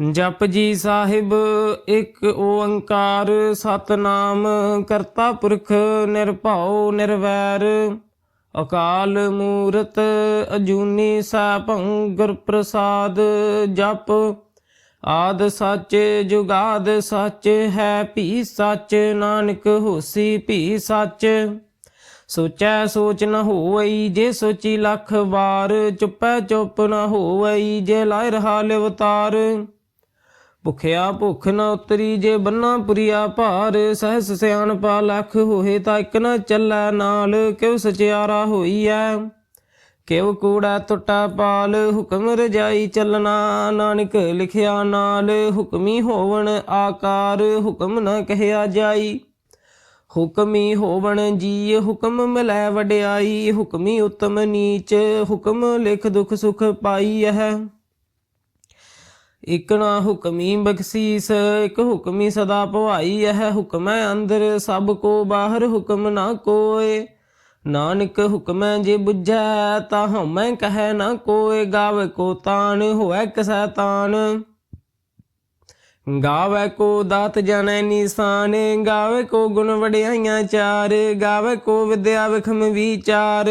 ਜਪ ਜੀ ਸਾਹਿਬ ਇੱਕ ਓੰਕਾਰ ਸਤਨਾਮ, ਕਰਤਾ ਪੁਰਖ ਨਿਰਭਉ ਨਿਰਵੈਰ। ਅਕਾਲ ਮੂਰਤ ਅਜੂਨੀ ਸੈਭੰ ਗੁਰ ਪ੍ਰਸਾਦ ਜਪ। ਆਦ ਸੱਚ ਜੁਗਾਦ ਸੱਚ ਹੈ ਭੀ ਸੱਚ, ਨਾਨਕ ਹੋਸੀ ਭੀ ਸੱਚ। ਸੋਚੈ ਸੋਚ ਨ ਹੋਵਈ ਜੇ ਸੋਚੀ ਲੱਖ ਵਾਰ, ਚੁੱਪੈ ਚੁੱਪ ਨ ਹੋਵਈ ਜੇ ਲਾਇ ਰਹਾ ਲਿਵਤਾਰ। ਭੁਖਿਆ ਭੁਖ ਨ ਉਤਰੀ ਜੇ ਬੰਨਾ ਪੁਰੀਆ ਭਾਰ, ਸਹਸ ਸਿਆਣਪਾ ਲੱਖ ਹੋਏ ਤਾਂ ਇੱਕ ਨ ਚੱਲੈ ਨਾਲ, ਕਿਉ ਸਚਿਆਰਾ ਹੋਈਐ? ਕਿਉ ਕੂੜਾ ਟੁੱਟਾ ਪਾਲ, ਹੁਕਮ ਰਜਾਈ ਚੱਲਣਾ, ਨਾਨਕ ਲਿਖਿਆ ਨਾਲ, ਹੁਕਮੀ ਹੋਵਣ ਆਕਾਰ, ਹੁਕਮ ਨ ਕਹਿਆ ਜਾਈ। ਹੁਕਮੀ ਹੋਵਣ ਜੀ ਹੁਕਮ ਮਿਲੈ ਵਡਿਆਈ, ਹੁਕਮੀ ਉਤਮ ਨੀਚ, ਹੁਕਮ ਲਿਖ ਦੁਖ ਸੁਖ ਪਾਈ ਹੈ ਇਕ ਨਾ ਹੁਕਮੀ ਬਖਸ਼ੀਸ, ਇਕ ਹੁਕਮੀ ਸਦਾ ਭਵਾਈ ਹੈ ਹੁਕਮੈ ਅੰਦਰ, ਸਭ ਕੋ ਬਾਹਰ ਹੁਕਮ ਨਾ ਕੋਏ। ਨਾਨਕ ਹੁਕਮੈ ਜੇ ਬੁਝੈ ਤਾ ਹਉਮੈ ਕਹੈ ਨਾ ਕੋਏ। ਗਾਵੇ ਕੋ ਤਾਨ ਹੋਐ ਕਸੈ ਤਾਨ ਗਾਵੇ ਕੋ ਦਾਤ ਜਾਣੈ ਨਿਸ਼ਾਨ, ਗਾਵੇ ਕੋ ਗੁਣ ਵਡਿਆਈਆਂ ਚਾਰ। ਗਾਵੇ ਕੋ ਵਿਦਿਆ ਵਿਖਮ ਵਿਚਾਰ।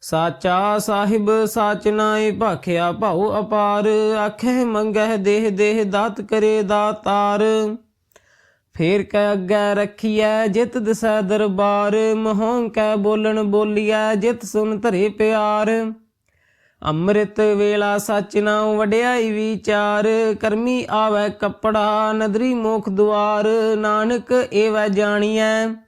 ਸਾਚਾ ਸਾਹਿਬ ਸਾਚ ਨਾਏ ਭਾਖਿਆ ਭਾਉ ਅਪਾਰ ਆਖੇ ਮੰਗਹਿ ਦੇਹ ਦੇਹ ਦਾਤ ਕਰੇ ਦਾਤਾਰ। ਫੇਰ ਕੈ ਅੱਗੇ ਰੱਖੀਐ ਜਿਤ ਦਸੈ ਦਰਬਾਰ, ਮਹੋਂ ਕੈ ਬੋਲਣ ਬੋਲੀਐ ਜਿਤ ਸੁਨ ਧਰੇ ਪਿਆਰ। ਅੰਮ੍ਰਿਤ ਵੇਲਾ ਸਚ ਨਾਉ ਵਡਿਆਈ ਵਿਚਾਰ, ਕਰਮੀ ਆਵੈ ਕੱਪੜਾ ਨਦਰੀ ਮੁਖ ਦੁਆਰ, ਨਾਨਕ ਏਵੈ ਜਾਣੀਐ।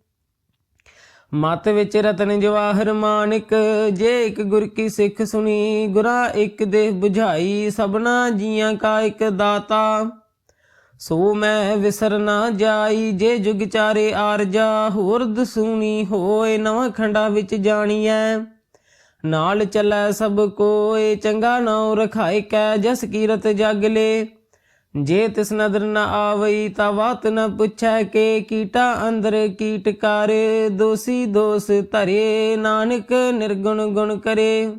ਮਤ ਵਿੱਚ ਰਤਨ ਜਵਾਹਰ ਮਾਨਿਕ, ਜੇ ਇੱਕ ਗੁਰ ਕੀ ਸਿੱਖ ਸੁਣੀ, ਗੁਰਾ ਇੱਕ ਦੇਹ 부ਝਾਈ ਸਭਨਾ ਜੀਆਂ ਕਾ ਇੱਕ ਦਾਤਾ। ਸੋ ਮੈਂ ਵਿਸਰ ਨਾ ਜਾਈ, ਜੇ ਜੁਗ ਚਾਰੇ ਆਰਜਾ ਹੋਰ ਦਸੂਣੀ ਹੋਏ, ਨਵਾਂ ਖੰਡਾ ਵਿੱਚ ਜਾਣੀਐ। ਨਾਲ ਚੱਲੈ ਸਭ ਕੋਏ, ਚੰਗਾ ਨਾਉ ਰਖਾਇ ਕੈ, ਜਸ ਕੀਰਤ ਜਗ ਲੇ। ਜੇ ਤਿਸ ਨਦਰ ਨ ਆਵਈ ਤਾ ਬਾਤ ਨ ਪੁੱਛੈ ਕੇ ਕੀਟਾ ਅੰਦਰ ਕੀਟ ਕਾਰੇ, ਦੋਸੀ ਦੋਸ ਧਰੇ, ਨਾਨਕ ਨਿਰਗੁਣ ਗੁਣ ਕਰੇ।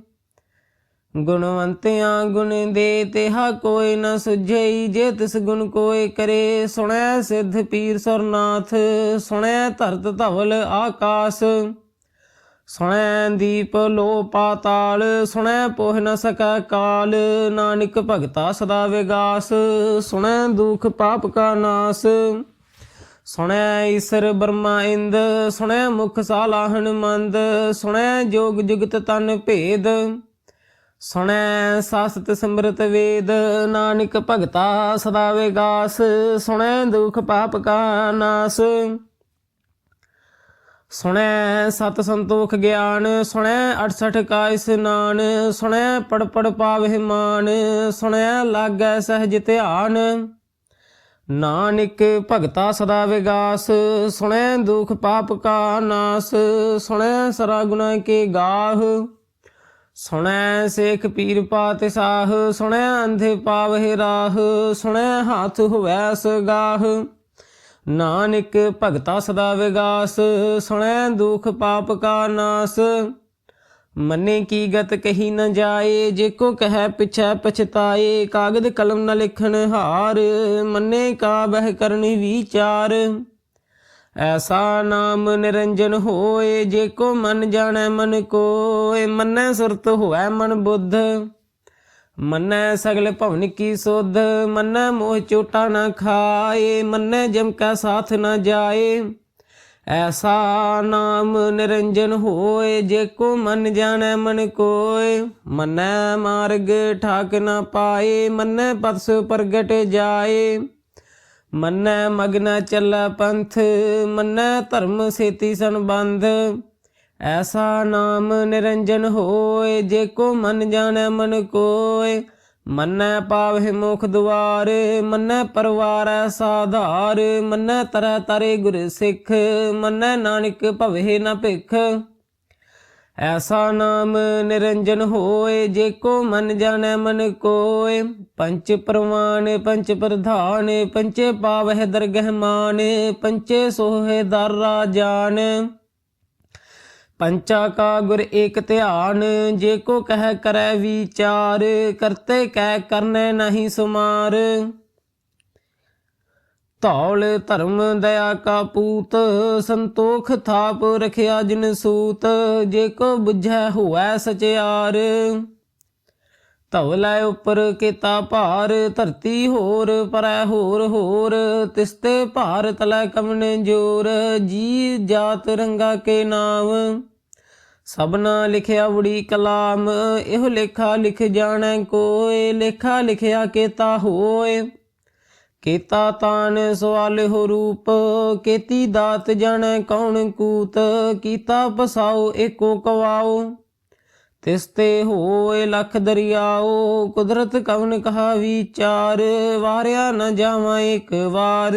ਗੁਣਵੰਤਿਆਂ ਗੁਣ ਦੇ ਤਿਹਾ ਕੋਈ ਨ ਸੁਝਈ, ਜੇ ਤਿਸ ਗੁਣ ਕੋਏ ਕਰੇ, ਸੁਣੈ ਸਿੱਧ ਪੀਰ ਸਰਨਾਥ, ਸੁਣੈ ਧਰਤ ਧਵਲ ਆਕਾਸ। ਸੁਣੈ ਦੀਪ ਲੋ ਪਾਤਾਲ, ਸੁਣੈ ਪੋਹ ਨ ਸਕੈ ਕਾਲ, ਨਾਨਕ ਭਗਤਾ ਸਦਾ ਵਿਗਾਸ, ਸੁਣੈ ਦੁਖ ਪਾਪ ਕਾ ਨਾਸ। ਸੁਣੈ ਈਸਰ ਬਰਮਾ ਇੰਦ, ਸੁਣੈ ਮੁਖ ਸਾਲਾਹਣ ਮੰਦ ਸੁਣੈ ਜੋਗ ਜੁਗਤ ਤਨ ਭੇਦ। ਸੁਣੈ ਸਾਸਤ ਸਿਮਰਤ ਵੇਦ, ਨਾਨਕ ਭਗਤਾ ਸਦਾ ਵਿਗਾਸ, ਸੁਣੈ ਦੁਖ ਪਾਪ ਕਾ ਨਾਸ। ਸੁਣੈ ਸਤ ਸੰਤੋਖ ਗਿਆਨ, ਸੁਣੈ 68 ਕਾ ਇਸਨਾਨ ਸੁਣੈ ਪੜ ਪੜ ਪਾਵਹਿ ਮਾਨ, ਸੁਣੈ ਲਾਗੈ ਸਹਿਜ ਧਿਆਨ। ਨਾਨਕ ਭਗਤਾ ਸਦਾ ਵਿਗਾਸ, ਸੁਣੈ ਦੁਖ ਪਾਪ ਕਾ ਨਾਸ, ਸੁਣੈ ਸਰਾ ਗੁਨਾ ਕੇ ਗਾਹ। ਸੁਣੈ ਸੇਖ ਪੀਰ ਪਾਤਿ ਸਾਹ, ਸੁਣੈ ਅੰਧੇ ਪਾਵਹਿ ਰਾਹ, ਸੁਣੈ ਹੱਥ ਹੋਵੈ ਸਗਾਹ। ਨਾਨਕ ਭਗਤਾ ਸਦਾ ਵਿਗਾਸ, ਸੁਣੈ ਦੁਖ ਪਾਪ ਕਾ ਨਾਸ। ਮੰਨੇ ਕੀ ਗਤ ਕਹੀ ਨ ਜਾਏ, ਜੇ ਕੋ ਕਹੈ ਪਿਛੈ ਪਛਤਾਏ, ਕਾਗਦ ਕਲਮ ਨ ਲਿਖਣ ਹਾਰ, ਮੰਨੇ ਕਾ ਬਹਿ ਕਰਨੀ ਵਿਚਾਰ। ਐਸਾ ਨਾਮ ਨਿਰੰਜਨ ਹੋਏ, ਜੇ ਕੋ ਮਨ ਜਾਣੈ ਮਨ ਕੋਏ, ਮੰਨੈ ਸੁਰਤ ਹੋਐ ਮਨ ਬੁੱਧ। ਮੰਨੈ ਸਗਲ ਭਵਨ ਕੀ ਸੁਧ, ਮੰਨੈ ਮੋਹ ਚੋਟਾ ਨਾ ਖਾਏ, ਮੰਨੈ ਜਮ ਕਾ ਸਾਥ ਨਾ ਜਾਏ। ਐਸਾ ਨਾਮ ਨਿਰੰਜਨ ਹੋਏ, ਜੇ ਕੋ ਮਨ ਜਾਣੈ ਮਨ ਕੋਏ। ਮੰਨੈ ਮਾਰਗ ਠਾਕ ਨਾ ਪਾਏ, ਮੰਨੈ ਪਤਸ ਪ੍ਰਗਟ ਜਾਏ। ਮੰਨੈ ਮਗਨਾ ਚੱਲੈ ਪੰਥ, ਮੰਨੈ ਧਰਮ ਸੇਤੀ ਸੰਬੰਧ। ਐਸਾ ਨਾਮ ਨਿਰੰਜਨ ਹੋਏ, ਜੇ ਕੋ ਮਨ ਜਾਣੈ ਮਨ ਕੋਏ। ਮੰਨੈ ਪਾਵਹਿ ਮੁਖ ਦੁਆਰ, ਮੰਨੈ ਪਰਵਾਰ ਸਾਧਾਰ। ਮੰਨੈ ਤਰੈ ਤਰੇ ਗੁਰ ਸਿੱਖ, ਮੰਨੈ ਨਾਨਕ ਭਵਹਿ ਨ ਭਿਖ। ਐਸਾ ਨਾਮ ਨਿਰੰਜਨ ਹੋਏ, ਜੇ ਕੋ ਮਨ ਜਾਣੈ ਮਨ ਕੋਏ। ਪੰਚ ਪ੍ਰਵਾਨ ਪੰਚ ਪ੍ਰਧਾਨ ਪੰਚੇ ਪਾਵਹਿ ਦਰਗਹਿ ਮਾਨ ਪੰਚੇ ਸੋਹੇ ਦਰ ਰਾਜਾਨ ਪੰਚਾ ਕਾ ਗੁਰ ਏਕ ਧਿਆਨ, ਜੇ ਕੋ ਕਹਿ ਕਰੈ ਵਿਚਾਰ, ਕਰਤੇ ਕਹਿ ਕਰਨੈ ਨਹੀਂ ਸੁਮਾਰ। ਧੌਲ ਧਰਮ ਦਇਆ ਕਾ ਪੂਤ, ਸੰਤੋਖ ਥਾਪ ਰਖਿਆ ਜਿਨ ਸੂਤ, ਜੇ ਕੋ ਬੁਝੈ ਹੋਐ ਸਚਿਆਰ। ਧਵਲੇ ਉਪਰ ਕੀਤਾ ਭਾਰ, ਧਰਤੀ ਹੋਰ ਪਰੈ ਹੋਰ ਹੋਰ, ਤਿਸਤੇ ਭਾਰ ਤਲੈ ਕਮਨ ਜੋਰ, ਜੀ ਜਾਤ ਰੰਗਾ ਕੇ ਨਾਮ। ਸਭਨਾ ਲਿਖਿਆ ਉੜੀ ਕਲਾਮ, ਇਹੋ ਲੇਖਾ ਲਿਖ ਜਾਣੈ ਕੋਏ ਲੇਖਾ ਲਿਖਿਆ ਕੀਤਾ ਹੋਏ ਕੀਤਾ ਤਾਨ ਸਵਾਲ ਹੋ ਰੂਪ, ਕੀਤੀ ਦਾਤ ਜਾਣੈ ਕੌਣ ਕੂਤ, ਕੀਤਾ ਪਸਾਉ ਏਕੋ ਕਵਾਉ। ਤਿਸ ਤੇ ਹੋਏ ਲਖ ਦਰਿਆਓ ਕੁਦਰਤ ਕਵਨ ਕਹਾ ਵਿਚਾਰ ਵਾਰਿਆ ਨ ਜਾਵਾਂ ਇੱਕ ਵਾਰ।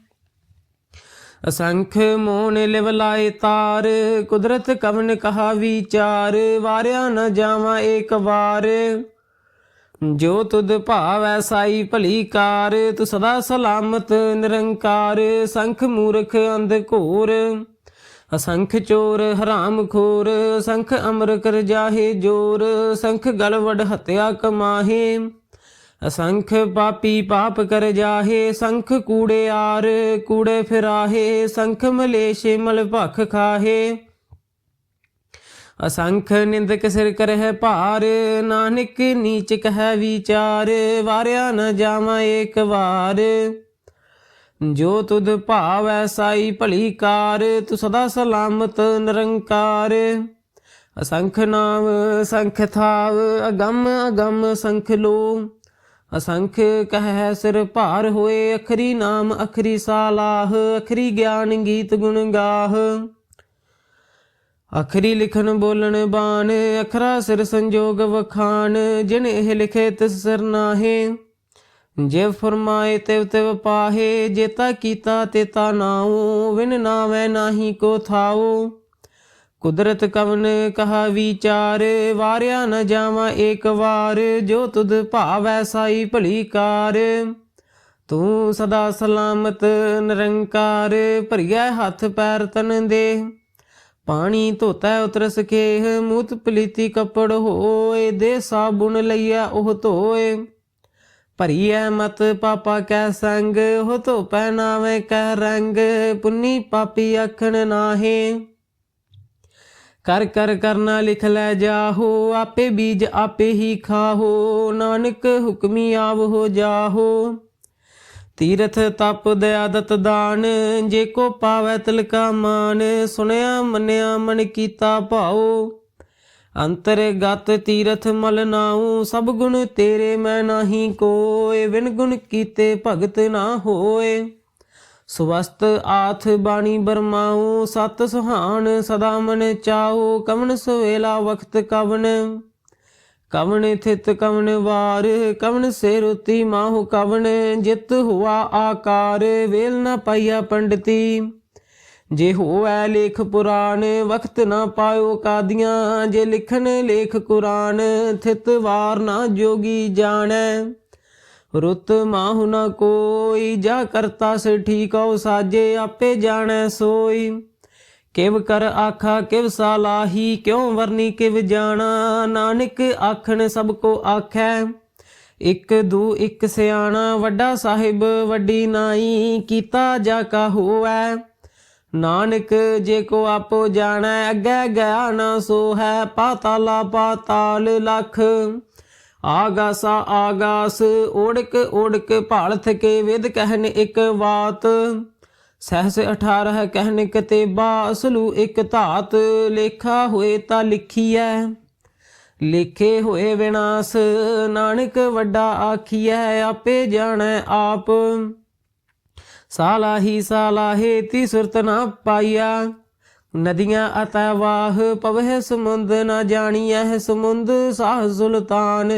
ਅਸੰਖ ਮੋਨ ਲਿਵਲਾਏ ਤਾਰ, ਕੁਦਰਤ ਕਵਨ ਕਹਾ ਵਿਚਾਰ ਵਾਰਿਆ ਨ ਜਾਵਾਂ ਏਕ ਵਾਰ। ਜੋ ਤੁਧ ਭਾਵੈ ਸਾਈ ਭਲੀ ਕਾਰ, ਤੂੰ ਸਦਾ ਸਲਾਮਤ ਨਿਰੰਕਾਰ, ਸੰਖ ਮੂਰਖ ਅੰਧ ਘੋਰ। ਅਸੰਖ ਚੋਰ ਹਰਾਮ ਖੋਰ, ਸੰਖ ਅਮਰ ਕਰ ਜਾਹੇ ਜੋਰ, ਸੰਖ ਗਲਵੜ ਹਤਿਆ ਕਮਾਹੇ। ਅਸੰਖ ਪਾਪੀ ਪਾਪ ਕਰ ਜਾਹੇ, ਸੰਖ ਕੂੜੇ ਆਰ, ਕੂੜੇ ਫਿਰਾਹੇ, ਸੰਖ ਮਲੇਸ਼ੇ ਮਲ ਭਖ ਖਾਹੇ। ਅਸੰਖ ਨਿੰਦਕ ਸਿਰ ਕਰਹਿ ਭਾਰ, ਨਾਨਕ ਨੀਚ ਕਹਿ ਵਿਚਾਰ, ਵਾਰਿਆ ਨ ਜਾਵਾਂ ਏਕ ਵਾਰ। ਜੋ ਤੁਧ ਭਾਵੈ ਸਾਈ ਭਲੀ ਕਾਰ, ਤੂੰ ਸਦਾ ਸਲਾਮਤ ਨਿਰੰਕਾਰ। ਅਸੰਖ ਨਾਮ ਸੰਖ ਥਾਵ, ਅਗੰਮ ਅਗੰਮ ਸੰਖ ਲੋ। ਅਸੰਖ ਕਹਿ ਸਿਰ ਭਾਰ ਹੋਏ, ਅਖਰੀ ਨਾਮ, ਅਖਰੀ ਸਾਲਾਹ, ਅਖਰੀ ਗਿਆਨ ਗੀਤ ਗੁਣ ਗਾਹ। ਅਖਰੀ ਲਿਖਣ ਬੋਲਣ ਬਾਣ, ਅਖਰਾ ਸਿਰ ਸੰਜੋਗ ਵਖਾਨ ਜਿਨ ਇਹ ਲਿਖੇ ਤਿਸ ਸਿਰ ਨਾਹੇ। ਜੇ ਫਰਮਾਏ ਤਿਵ ਤਿਵ ਪਾਹੇ, ਜੇਤਾ ਕੀਤਾ ਤੇਤਾ ਨਾਉ, ਵਿਨ ਨਾਵੇਂ ਨਾਹੀ ਕੋ ਥਾਉ। ਕੁਦਰਤ ਕਵਨ ਕਹਾ ਵਿਚਾਰ, ਵਾਰਿਆ ਨ ਜਾਵਾਂ ਏਕ ਵਾਰ, ਜੋ ਤੁਧ ਭਾਵੈ ਸਾਈ ਭਲੀ ਕਾਰ। ਤੂੰ ਸਦਾ ਸਲਾਮਤ ਨਿਰੰਕਾਰ, ਭਰੀਐ ਹੱਥ ਪੈਰ ਤਨ ਦੇ। ਪਾਣੀ ਧੋਤਾ ਉਤਰ ਸਕੇ ਮੂਤ ਪਲੀਤੀ ਕੱਪੜ ਹੋਏ, ਦੇ ਸਾਬੁਣ ਲਈਆ ਉਹ ਧੋਏ। ਭਰੀਐ ਮਤ ਪਾਪਾ ਕੈ ਸੰਗ ਹੋ ਧੋਪੈ ਪਹਿਨਾਵੇ ਕੈ ਰੰਗ, ਪੁੰਨੀ ਪਾਪੀ ਆਖਣ ਨਾਹੇ। ਕਰ ਕਰ ਕਰਨਾ ਲਿਖ ਲੈ ਜਾਹੋ, ਆਪੇ ਬੀਜ ਆਪੇ ਹੀ ਖਾਹੋ, ਨਾਨਕ ਹੁਕਮੀ ਆਵ ਹੋ ਜਾਹੋ। ਤੀਰਥ ਤਪ ਦਇਆਦਤ ਦਾਨ, ਜੇ ਕੋ ਪਾਵੈ ਤਿਲਕਾ ਮਾਨ, ਸੁਣਿਆ ਮੰਨਿਆ ਮਨ ਕੀਤਾ ਭਾਉ। ਅੰਤਰ ਗਤ ਤੀਰਥ ਮਲ ਨਾਉ, ਸਭ ਗੁਣ ਤੇਰੇ ਮੈਂ ਨਾਹੀ ਕੋਏ ਵਿਨ ਗੁਣ ਕੀਤੇ ਭਗਤ ਨਾ ਹੋਏ। ਸਵਸਤ ਆਥ ਬਾਣੀ ਬਰਮਾਉ, ਸਤ ਸੁਹਾਣ ਸਦਾ ਮਨ ਚਾਉ ਕਵਨ ਸੁਵੇਲਾ ਵਖਤ ਕਵਨ ਕਵਣ ਥਿਤ ਕਵਣ ਵਾਰ, ਕਵਣ ਸੇ ਰੁਤੀ ਮਾਹੁ ਕਵਣ, ਜਿਤ ਹੁਆ ਆਕਾਰ, ਵੇਲ ਨ ਪਾਈਆ ਪੰਡਤੀ। ਜੇ ਹੋਵੈ ਲੇਖ ਪੁਰਾਣ ਵਕਤ ਨਾ ਪਾਇਓ ਕਾਦੀਆਂ, ਜੇ ਲਿਖਣ ਲੇਖ ਕੁਰਾਨ, ਥਿਤ ਵਾਰ ਨਾ ਜੋਗੀ ਜਾਣੈ। ਰੁੱਤ ਮਾਹੁ ਨ ਕੋਈ, ਜਾ ਕਰਤਾ ਸੇ ਠੀਕਉ ਸਾਜੇ, ਆਪੇ ਜਾਣੈ ਸੋਈ। ਕਿਵ ਕਰ ਆਖਾ, ਕਿਵ ਸਾਲਾਹੀ ਕਿਉ ਵਰਨੀ ਕਿਵ ਜਾਣਾ? ਨਾਨਕ ਆਖਣ ਸਭ ਕੋ ਆਖੈ, ਇਕ ਦੂ ਇਕ ਸਿਆਣਾ, ਵੱਡਾ ਸਾਹਿਬ ਵੱਡੀ ਨਾਈ, ਕੀਤਾ ਜਾ ਕਾ ਹੋਵੈ। ਨਾਨਕ ਜੇ ਕੋ ਆਪੋ ਜਾਣੈ, ਅੱਗੇ ਗਿਆ ਨਾ ਸੋ ਹੈ ਪਾਤਾਲਾ ਪਾਤਾਲ ਲਖ। ਆਗਾਸਾ ਆਗਾਸ, ਓੜਕ ਓੜਕ ਭਾਲਥ ਕੇ ਵਿਦ ਕਹਿਨ ਇੱਕ ਬਾਤ ਸਹਸ 18 ਕਹਿਨ ਕਤੇਬਾ ਅਸਲੂ ਇੱਕ ਧਾਤ, ਲੇਖਾ ਹੋਏ ਤਾਂ ਲਿਖੀਐ। ਲਿਖੇ ਹੋਏ ਵਿਨਾਸ਼, ਨਾਨਕ ਵੱਡਾ ਆਖੀਐ, ਆਪੇ ਜਾਣੈ ਆਪ। ਸਾਲਾਹੀ ਸਾਲਾਹੇ ਤੀ ਸੁਰਤ ਨਾ ਪਾਈਆ। ਨਦੀਆਂ ਅਤੈ ਪਵਹਿ ਸਮੁੰਦ ਨਾ ਜਾਣੀਐ ਸਮੁੰਦ, ਸਾਹ ਸੁਲਤਾਨ,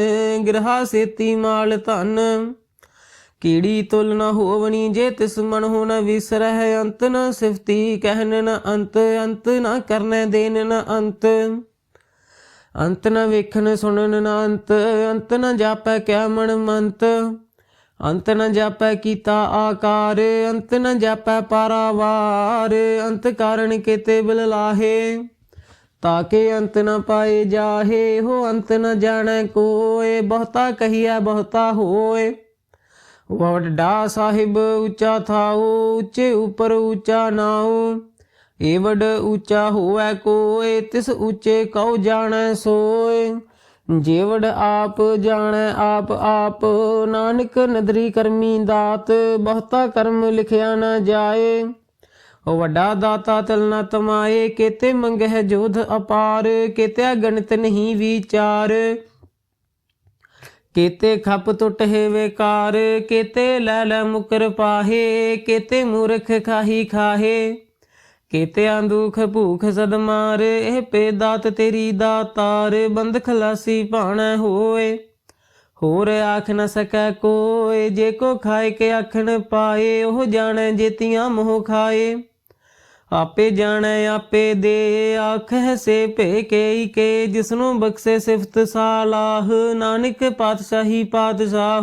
ਗ੍ਰਹਾ ਸੇਤੀ ਮਾਲ ਧਨ। ਕੀੜੀ ਤੁਲ ਨ ਹੋਵਣੀ ਜੇ ਤਿਸ ਮਨ ਹੋ ਨ ਵਿਸਰਹਿ ਅੰਤ, ਨ ਸਿਫਤੀ ਕਹਿਨ ਨ ਅੰਤ ਅੰਤ ਨ ਕਰਨੈ ਦੇਨ ਨ ਅੰਤ। ਅੰਤ ਨ ਵੇਖਣ ਸੁਣਨ ਨ ਅੰਤ ਅੰਤ ਨ ਜਾਪੈ ਕਿਆ ਮਨ ਮੰਤ। ਅੰਤ ਨ ਜਾਪੈ ਕੀਤਾ ਆਕਾਰ, ਅੰਤ ਨ ਜਾਪੈ ਪਾਰਾਵਾਰ, ਅੰਤ ਕਾਰਣ ਕੀਤੇ ਬਿਲ ਲਾਹੇ? ਤਾਕੇ ਅੰਤ ਨ ਪਾਏ ਜਾਹੇ, ਹੋ ਅੰਤ ਨ ਜਾਣੈ ਕੋਏ, ਬਹੁਤਾ ਕਹੀਐ, ਬਹੁਤਾ ਹੋਏ। ਵੱਡਾ ਸਾਹਿਬ ਉੱਚਾ ਥਾਉ, ਉੱਚੇ ਉਪਰ ਉੱਚਾ ਨਾਉ। ਏਵਡ ਉੱਚਾ ਹੋਵੈ ਕੋਏ, ਤਿਸ ਉੱਚੇ ਕਉ ਜਾਣੈ ਸੋਏ। ਜੇਵੜ ਆਪ ਜਾਣੈ ਆਪ ਆਪ, ਨਾਨਕ ਨਦਰੀ ਕਰਮੀ ਦਾਤ, ਬਹੁਤਾ ਕਰਮ ਲਿਖਿਆ ਨਾ ਜਾਏ। ਉਹ ਵੱਡਾ ਦਾਤਾ ਤਲ ਨਾ ਤਮਾਏ, ਕੇਤੇ ਮੰਗਹਿ ਜੋਧ ਅਪਾਰ ਕੇਤੇ ਗਣਿਤ ਨਹੀਂ ਵਿਚਾਰ। ਕੇਤੇ ਖੱਪ ਟੁੱਟ ਹੈ ਵੇਕਾਰ, ਕੇਤੇ ਲੈ ਲੈ ਮੁਕਰ ਪਾਹੇ, ਕੇਤੇ ਮੂਰਖ ਖਾਹੀ ਖਾਹੇ। ਕੇਤਿਆਂ ਦੁਖ ਭੂਖ ਸਦ ਮਾਰ, ਇਹ ਪੇ ਦਾਤ ਤੇਰੀ ਦਾਤਾਰ, ਬੰਦ ਖਲਾਸੀ ਭਾਣਾ ਹੋਏ। ਹੋਰ ਆਖ ਨ ਸਕੈ ਕੋਏ, ਜੇ ਕੋ ਖਾਏ ਕੇ ਆਖਣ ਪਾਏ, ਉਹ ਜਾਣੈ ਜੇਤੀਆਂ ਮੋਹ ਖਾਏ। ਆਪੇ ਜਾਣੈ, ਆਪੇ ਦੇ ਆਖੈ ਸੇ ਭੇ ਕੇ ਕੇ, ਜਿਸਨੂੰ ਬਖਸ਼ੇ ਸਿਫਤ ਸਾਲਾਹ, ਨਾਨਕ ਪਾਤਸ਼ਾਹੀ ਪਾਤਸ਼ਾਹ।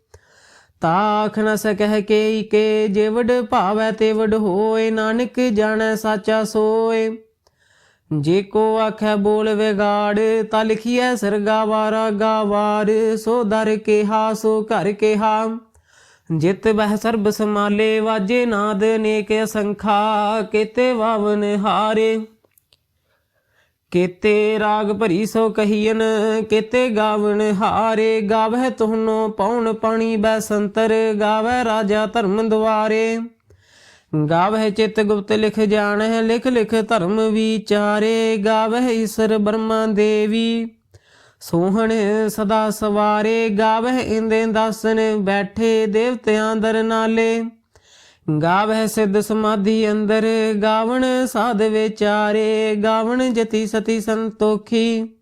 ਤਾ ਆਖ ਨ ਸਕਹਿ ਕੇ ਕੇ ਜੇ ਭਾਵੈ ਤੇ ਹੋਏ, ਨਾਨਕ ਜਾਣੈ ਸਾਚਾ ਸੋਏ। ਜੇ ਕੋ ਆਖੈ ਬੋਲ ਵਿਗਾੜ, ਤਾ ਲਿਖੀਐ ਸਰਗਾ ਵਾਰਾ ਗਾਵਾਰ, ਸੋ ਦਰ ਕਿਹਾ, ਸੋ ਘਰ ਕਿਹਾ। ਜਿਤ ਬਹਿ ਸਰਬ ਸਮਾਲੇ ਵਾਜੇ ਨਾਦ ਨੇਕ ਅਸੰਖਾ ਕੇਤੇ ਵਾਵਨ ਹਾਰੇ। ਕੇਤੇ ਰਾਗ ਭਰੀ ਸੋ ਕਹੀਨ ਕੇਤੇ ਗਾਵਣ ਹਾਰੇ, ਗਾਵਹਿ ਤੁਹਨੋ ਪੌਣ ਪਾਣੀ ਬੈਸੰਤਰ ਗਾਵੈ ਰਾਜਾ ਧਰਮ ਦੁਆਰੇ। ਗਾਵਹਿ ਚਿਤ ਗੁਪਤ ਲਿਖ ਜਾਣਹਿ, ਲਿਖ ਲਿਖ ਧਰਮ ਵਿਚਾਰੇ, ਗਾਵਹਿ ਈਸਰ ਬਰਮਾ ਦੇਵੀ। ਸੋਹਣ ਸਦਾ ਸਵਾਰੇ, ਗਾਵਹਿ ਇੰਦੇ ਦਾਸਨ ਬੈਠੇ ਦੇਵਤਿਆਂ ਦਰ ਨਾਲੇ। ਗਾਵਹਿ ਸਿੱਧ ਸਮਾਧੀ ਅੰਦਰ, ਗਾਵਣ ਸਾਧ ਵਿਚਾਰੇ, ਗਾਵਣ ਜਤੀ ਸਤੀ ਸੰਤੋਖੀ।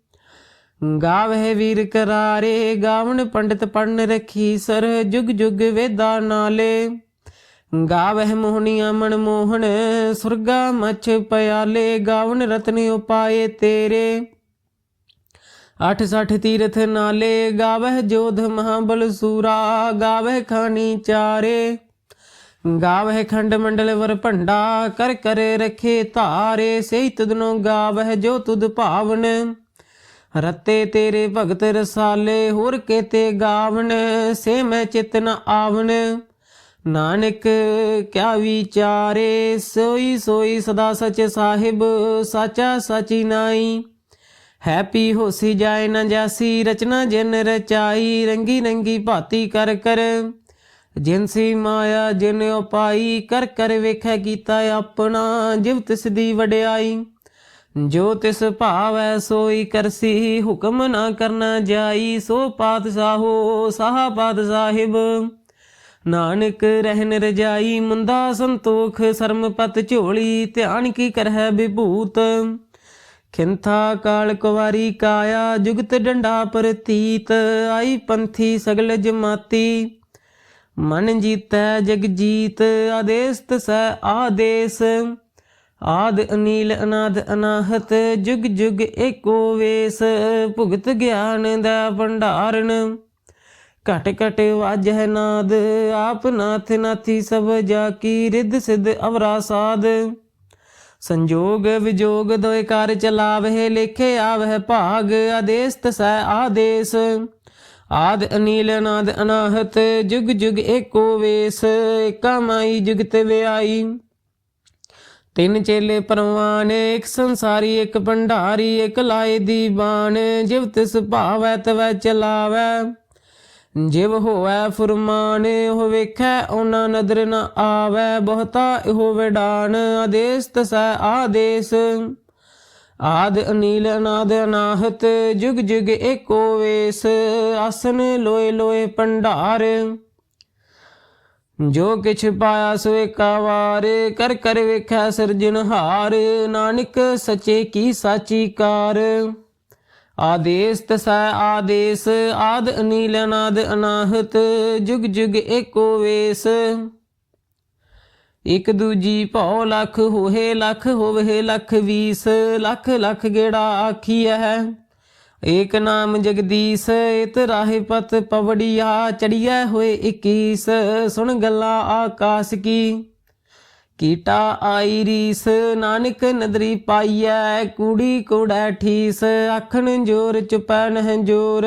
ਗਾਵਹਿ ਵੀਰ ਕਰਾਰੇ, ਗਾਵਣ ਪੰਡਤ ਪੜਨ ਰਖੀ, ਸਰ ਜੁਗ ਜੁਗ ਵੇਦਾ ਨਾਲੇ। ਗਾਵਹਿ ਮੋਹਨੀਆਂ ਮਨ ਮੋਹਨ, ਸੁਰਗਾ ਮਛ ਪਿਆਲੇ, ਗਾਵਣ ਰਤਨ ਉਪਾਏ ਤੇਰੇ। ਅਠ ਸਠ ਤੀਰਥ ਨਾਲੇ, ਗਾਵਹਿ ਜੋਧ ਮਹਾਬਲ ਸੂਰਾ, ਗਾਵਹਿ ਖਾਨੀ ਚਾਰੇ। ਗਾਵਹਿ ਖੰਡ ਮੰਡਲ ਵਰ ਭੰਡਾ, ਕਰ ਕਰ ਰਖੇ ਧਾਰੇ ਸਹੀ ਤੁਧਨੋ ਗਾਵਹਿ ਜੋ ਤੁਧ ਭਾਵਨ। ਰਤੇ ਤੇਰੇ ਭਗਤ ਰਸਾਲੇ, ਹੋਰ ਕੇਤੇ ਗਾਵਨ, ਸੇ ਮੈਂ ਚਿਤ ਨ ਆਵਨ। ਨਾਨਕ, ਕਿਆ ਵਿਚਾਰੇ, ਸੋਈ ਸੋਈ ਸਦਾ ਸਚ ਸਾਹਿਬ, ਸਾਚਾ ਸਾਚੀ ਨਾਈ। ਹੈਪੀ ਹੋਸੀ ਜਾਏ ਨਾ ਜਾਸੀ, ਰਚਨਾ ਜਿਨ ਰਚਾਈ, ਰੰਗੀ ਰੰਗੀ ਭਾਤੀ ਕਰ ਕਰ। ਜਿਨਸੀ ਮਾਇਆ, ਜਿਨ ਉਪਾਈ, ਕਰ ਕਰ ਵੇਖੈ ਕੀਤਾ ਆਪਣਾ, ਜਿਵ ਤਿਸ ਦੀ ਵਡਿਆਈ। ਜੋ ਤਿਸ ਭਾਵੈ ਸੋਈ ਕਰਸੀ, ਹੁਕਮ ਨਾ ਕਰਨਾ ਜਾਈ, ਸੋ ਪਾਤਸ਼ਾਹੋ ਸਾਹ ਪਾਤ ਸਾਹਿਬ। ਨਾਨਕ ਰਹਿਨ ਰਜਾਈ ਮੁੰਦਾ ਸੰਤੋਖ ਸਰਮਪਤ ਝੋਲੀ, ਧਿਆਨ ਕੀ ਕਰਹਿ ਵਿਭੂਤ। ਖਿੰਥਾ ਕਾਲ ਕੁਵਾਰੀ ਕਾਇਆ, ਜੁਗਤ ਡੰਡਾ ਪ੍ਰਤੀਤ, ਆਈ ਪੰਥੀ ਸਗਲ ਜਮਾਤੀ। ਮਨ ਜੀਤੈ ਜਗ ਜੀਤ ਆਦੇਸ ਤਸੈ ਆਦੇਸ। ਆਦ ਅਨੀਲ ਅਨਾਦ ਅਨਾਹਤ, ਜੁਗ ਜੁਗ ਏਕੋ ਵੇਸ। ਭੁਗਤ ਗਿਆਨ ਦਾ ਭੰਡਾਰਨ। ਘਟ ਘਟ ਵਾਜਹਿ ਨਾਦ, ਆਪ ਨਾਥ ਨਾਥੀ ਸਭ ਜਾ ਕੀ, ਰਿੱਧ ਸਿਧ ਅਵਰਾ ਸਾਧ ਸੰਜੋਗ ਵਿਜੋਗ ਦੋਇ ਕਾਰ ਚਲਾਵਹਿ, ਲੇਖੇ ਆਵਹਿ ਭਾਗ ਆਦੇਸ ਤਸੈ ਆਦੇਸ। ਆਦ ਅਨੀਲ ਅਨਾਦ ਅਨਾਹਤ, ਜੁਗ ਜੁਗ ਏਕੋ ਵੇਸ, ਏਕਾ ਜੁਗਤ ਵਿਆਈ। ਤਿੰਨ ਚੇਲੇ ਪਰਵਾਨ, ਇੱਕ ਸੰਸਾਰੀ, ਇੱਕ ਭੰਡਾਰੀ, ਇੱਕ ਲਾਏ ਦੀ ਬਾਣ ਜਿਵ ਤਿਸ ਭਾਵੈ ਤਵੈ ਚਲਾਵੈ। ਜਿਵ ਹੋਵੈ ਫੁਰਮਾਨ, ਉਹ ਵੇਖੈ ਉਹਨਾਂ ਨਦਰ ਨ ਆਵੈ, ਬਹੁਤਾ ਇਹੋ ਵਿਡਾਨ, ਆਦੇਸ ਤਸੈ ਆਦੇਸ। ਆਦ ਅਨੀਲ ਅਨਾਦ ਅਨਾਹਤ, ਜੁਗ ਜੁਗ ਏਕੋ ਵੇਸ, ਆਸਨ ਲੋਏ ਲੋਏ ਭੰਡਾਰ। ਜੋ ਕਿਛ ਪਾਇਆ ਸੋ ਏਕਾ ਵਾਰ ਕਰ ਕਰ ਵੇਖਿਆ ਸਿਰਜਣਹਾਰ ਨਾਨਕ ਸਚੇ ਕੀ ਸਾਚੀ ਕਾਰ। ਆਦੇਸ ਤਸੈ ਆਦੇਸ, ਆਦ ਅਨੀਲ ਅਨਾਦ ਅਨਾਹਤ, ਜੁਗ ਜੁਗ ਏਕੋ ਵੇਸ। ਇਕ ਦੂਜੀ ਭਉ ਲੱਖ ਹੋਏ ਲਖ, ਹੋਵੇ ਲਖ, ਵੀਸ, ਲਖ ਲਖ ਗੇੜਾ ਆਖੀਐ। ਏਕ ਨਾਮ ਜਗਦੀਸ਼, ਇਤ ਰਾਹੇ ਪਤ ਪਵੜੀਆ, ਚੜੀਐ ਹੋਏ 21 ਸੁਣ ਗੱਲਾਂ ਆਕਾਸ਼ ਕੀ। ਕੀਟਾ ਆਈ ਰੀਸ, ਨਾਨਕ ਨਦਰੀ ਪਾਈਐ, ਕੂੜੀ ਕੋੜੈ ਠੀਸ, ਆਖਣ ਜੋਰ ਚੁਪੈ ਨਹਿ ਜੋਰ।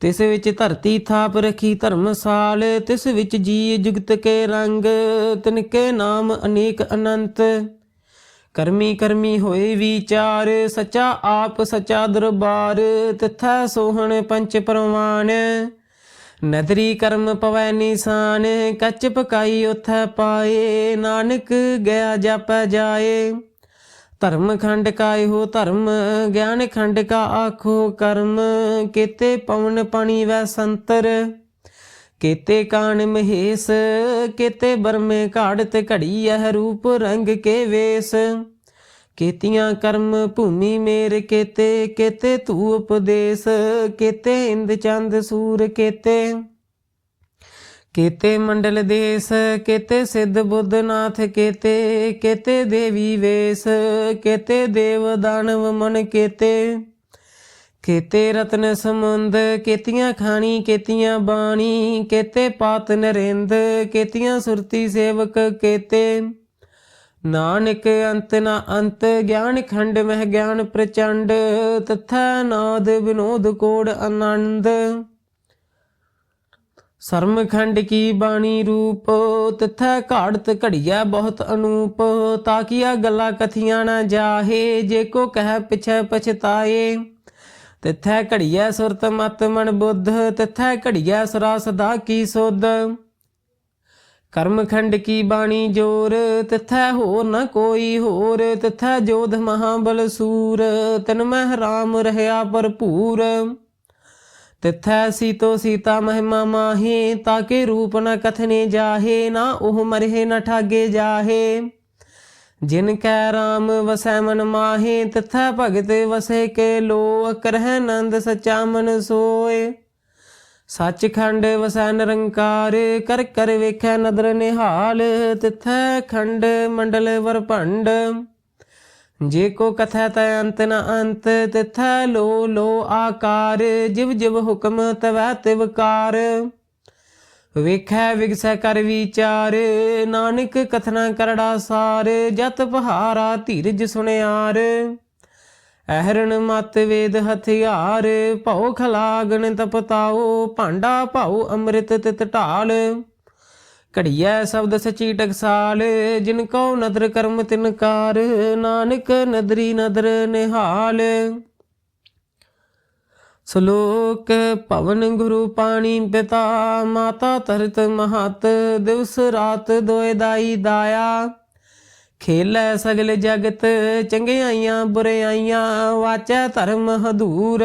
ਤਿਸ ਵਿੱਚ ਧਰਤੀ ਥਾਪ ਰਖੀ ਧਰਮਸਾਲ, ਤਿਸ ਵਿੱਚ ਜੀ ਜੁਗਤ ਕੇ ਰੰਗ ਤਿਨਕੇ ਨਾਮ ਅਨੇਕ ਅਨੰਤ। ਕਰਮੀ ਕਰਮੀ ਹੋਏ ਵਿਚਾਰ, ਸਚਾ ਆਪ ਸਚਾ ਦਰਬਾਰ, ਤਿਥੈ ਸੋਹਣ ਪੰਚ ਪਰਵਾਨ। ਨਦਰੀ ਕਰਮ ਪਵੈ ਨਿਸ਼ਾਨ, ਕੱਚ ਪਕਾਈ ਉਥੈ ਪਾਏ, ਨਾਨਕ ਗਿਆ ਜਪੈ ਜਾਏ। ਧਰਮ ਖੰਡ ਕਾ ਇਹੋ ਧਰਮ, ਗਿਆਨ ਖੰਡ ਕਾ ਆਖੋ ਕਰਮ, ਕੀਤੇ ਪਵਨ ਪਾਣੀ ਵੈ ਸੰਤਰ, ਕੀਤੇ ਕਾਣ ਮਹੇਸ, ਕੀਤੇ ਬਰਮੇ ਘਾੜਤ ਘੜੀ ਇਹ ਰੂਪ ਰੰਗ ਕੇ ਵੇਸ, ਕੀਤੀਆਂ ਕਰਮ ਭੂਮੀ ਮੇਰ ਕੀਤੇ ਕੀਤੇ ਤੂ ਉਪਦੇਸ ਕੀਤੇ ਇੰਦ ਚੰਦ ਸੂਰ ਕੀਤੇ। ਕੀਤੇ ਮੰਡਲ ਦੇਸ, ਕੇਤੇ ਸਿੱਧ ਬੁੱਧ ਨਾਥ ਕੇਤੇ, ਕੀਤੇ ਦੇਵੀ ਵੇਸ, ਕੀਤੇ ਦੇਵ ਦਾਨਵ ਮਨ ਕੇਤੇ। ਕੀਤੇ ਰਤਨ ਸਮੁੰਦ ਕੇਤੀਆਂ ਖਾਣੀ, ਕੇਤੀਆਂ ਬਾਣੀ, ਕੇਤੇ ਪਾਤ ਨਰਿੰਦ, ਕੇਤੀਆਂ ਸੁਰਤੀ ਸੇਵਕ ਕੇਤੇ। ਨਾਨਕ ਅੰਤ ਨਾ ਅੰਤ, ਗਿਆਨ ਖੰਡ ਮਹਿ ਗਿਆਨ ਪ੍ਰਚੰਡ, ਤਥਾ ਨਾਦ ਵਿਨੋਦ ਕੋੜ ਆਨੰਦ। ਸਰਮਖੰਡ ਕੀ ਬਾਣੀ ਰੂਪ, ਤਿਥੈ ਘਾੜਤ ਘੜੀਐ ਬਹੁਤ ਅਨੂਪ ਤਾਕੀਆ ਗੱਲਾਂ ਕਥੀਆਂ ਨਾ ਜਾਹੇ, ਜੇ ਕੋ ਕਹਿ ਪਿਛੈ ਪਛਤਾਏ। ਤਿਥੈ ਘੜੀਐ ਸੁਰਤ ਮਤ ਮਨ ਬੁੱਧ, ਤਿਥੈ ਘੜੀਐ ਸਰਾ ਸਦਾ ਕੀ ਸੁਧ। ਕਰਮਖੰਡ ਕੀ ਬਾਣੀ ਜੋਰ, ਤਿਥੈ ਹੋਰ ਨ ਕੋਈ ਹੋਰ, ਤਿਥੈ ਜੋਧ ਮਹਾਬਲ ਸੂਰ, ਤਨ ਮਹਿ ਰਾਮ ਰਹਿਆ ਭਰਪੂਰ। ਤਿਥੈ ਸੀਤੋ ਸੀਤਾ ਮਹਿਮਾ ਮਾਹੀ ਤਾਕੇ ਰੂਪ ਨ ਕਥਨੇ ਜਾਹੇ, ਨਾ ਉਹ ਮਰਹਿ ਨ ਠਾਗੇ ਜਾਹੇ। ਜਿਨ ਕੈ ਰਾਮ ਵਸੈ ਮਨ ਮਾਹੀ, ਤਥਾ ਭਗਤ ਵਸੇ ਕੇ ਲੋ ਕਰਹਿ ਨੰਦ ਸਚਾ ਮਨ ਸੋਏ। ਸੱਚਖੰਡ ਵਸੈ ਨਿਰੰਕਾਰ, ਕਰ ਕਰ ਵੇਖੈ ਨਦਰ ਨਿਹਾਲ, ਤਿਥੈ ਖੰਡ ਮੰਡਲ ਵਰਭੰਡ। ਜੇ ਕੋ ਕਥੈ ਤੈ ਅੰਤ ਨ ਅੰਤ, ਤਿਥੈ ਲੋ ਲੋ ਆਕਾਰ, ਜਿਵ ਜਿਵ ਹੁਕਮ ਤਵੈ ਤਿਵਕਾਰ ਵੇਖੈ ਵਿਗਸੈ ਕਰ ਵਿਚਾਰ, ਨਾਨਕ ਕਥਨਾ ਕਰੜਾ ਸਾਰ, ਜਤ ਪਹਾਰਾ ਧੀਰਜ ਸੁਣਿਆਰ ਅਹਰਣ ਮਤ ਵੇਦ ਹਥਿਆਰ, ਭਉ ਖਲਾਗਣ ਤਪਤਾਓ, ਭਾਂਡਾ ਭਾਉ ਅੰਮ੍ਰਿਤ ਤਿਤ ਢਾਲ। ਘੜੀਐ ਸ਼ਬਦ ਸਚੀ ਟਕਸਾਲ, ਜਿਨ ਕੋ ਨਦਰ ਕਰਮ ਤਿਨਕਾਰ ਨਾਨਕ ਨਦਰੀ ਨਦਰ ਨਿਹਾਲ। ਸ਼ਲੋਕ, ਭਵਨ ਗੁਰੂ ਪਾਣੀ ਪਿਤਾ, ਮਾਤਾ ਤਰਤ ਮਹਤ, ਦਿਵਸ ਰਾਤ ਦੋਇ ਦਾਈ ਦਾਇਆ। ਖੇਲੈ ਸਗਲ ਜਗਤ, ਚੰਗਿਆਈਆਂ ਬੁਰਿਆਈਆਂ, ਵਾਚੈ ਧਰਮ ਹਦੂਰ।